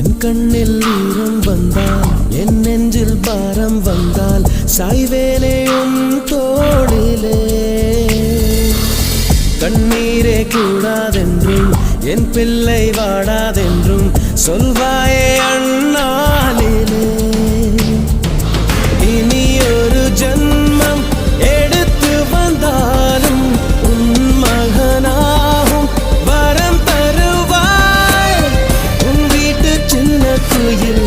என் கண்ணில் ஈரம் வந்தால் என் நெஞ்சில் பாரம் வந்தால் சாய்வேலையும் தோளிலே. கண்ணீரே கூடாதென்றும் என் பிள்ளை வாடாதென்றும் சொல்வாயே you.